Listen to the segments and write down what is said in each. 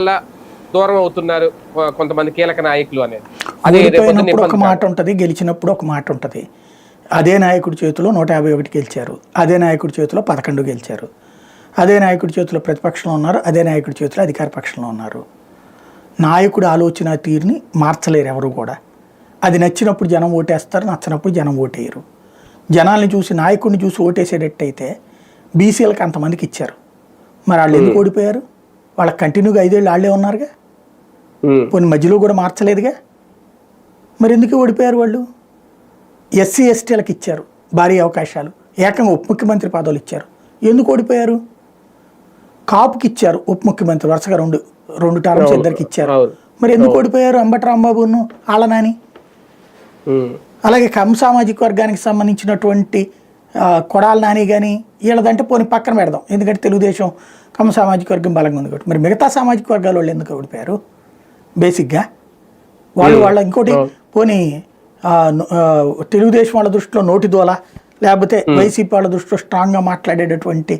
వల్ల దూరం అవుతున్నారు కొంతమంది కీలక నాయకులు అనేది. అది ఒక మాట ఉంటుంది గెలిచినప్పుడు ఒక మాట ఉంటుంది. అదే నాయకుడి చేతిలో నూట యాభై ఒకటి గెలిచారు. అదే నాయకుడి చేతిలో పదకొండు గెలిచారు. అదే నాయకుడి చేతిలో ప్రతిపక్షంలో ఉన్నారు. అదే నాయకుడి చేతిలో అధికార పక్షంలో ఉన్నారు. నాయకుడి ఆలోచన తీరుని మార్చలేరు ఎవరు కూడా. అది నచ్చినప్పుడు జనం ఓటేస్తారు నచ్చినప్పుడు జనం ఓటేయరు. జనాల్ని చూసి నాయకుడిని చూసి ఓటేసేటట్టయితే బీసీలకు అంతమందికి ఇచ్చారు. మరి వాళ్ళు ఎందుకు ఓడిపోయారు? వాళ్ళకి కంటిన్యూగా ఐదేళ్ళు వాళ్ళే ఉన్నారుగా? కొన్ని మధ్యలో కూడా మార్చలేదుగా? మరి ఎందుకు ఓడిపోయారు వాళ్ళు? ఎస్సీ ఎస్టీలకు ఇచ్చారు భారీ అవకాశాలు. ఏకంగా ఉప ముఖ్యమంత్రి పదవులు ఇచ్చారు. ఎందుకు ఓడిపోయారు? కాపుకి ఇచ్చారు ఉప ముఖ్యమంత్రి వరుసగా రెండు రెండు టర్మ్స్ ఇద్దరికి ఇచ్చారు. మరి ఎందుకు ఓడిపోయారు అంబటి రాంబాబును ఆలనాని అలాగే కమ్ సామాజిక వర్గానికి సంబంధించినటువంటి కొడాల నాని కానీ వీళ్ళదంటే పోనీ పక్కన పెడదాం. ఎందుకంటే తెలుగుదేశం కమ్మ సామాజిక వర్గం బలంగా ఉంది కాబట్టి. మరి మిగతా సామాజిక వర్గాల వాళ్ళు ఎందుకు ఓడిపోయారు బేసిక్గా? వాళ్ళు వాళ్ళ ఇంకోటి పోనీ తెలుగుదేశం వాళ్ళ దృష్టిలో నోటి దోల లేకపోతే వైసీపీ వాళ్ళ దృష్టిలో స్ట్రాంగ్గా మాట్లాడేటటువంటి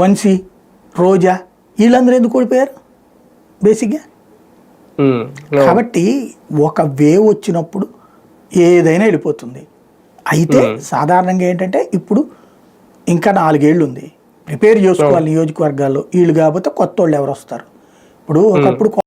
వంశీ రోజా వీళ్ళందరూ ఎందుకు ఓడిపోయారు బేసిక్గా? కాబట్టి ఒక వేవ్ వచ్చినప్పుడు ఏదైనా వెళ్ళిపోతుంది. అయితే సాధారణంగా ఏంటంటే ఇప్పుడు ఇంకా నాలుగేళ్ళు ఉంది ప్రిపేర్ చేసుకోవాలి నియోజకవర్గాల్లో. వీళ్ళు కాకపోతే కొత్త వాళ్ళు ఎవరు వస్తారు ఇప్పుడు ఒకప్పుడు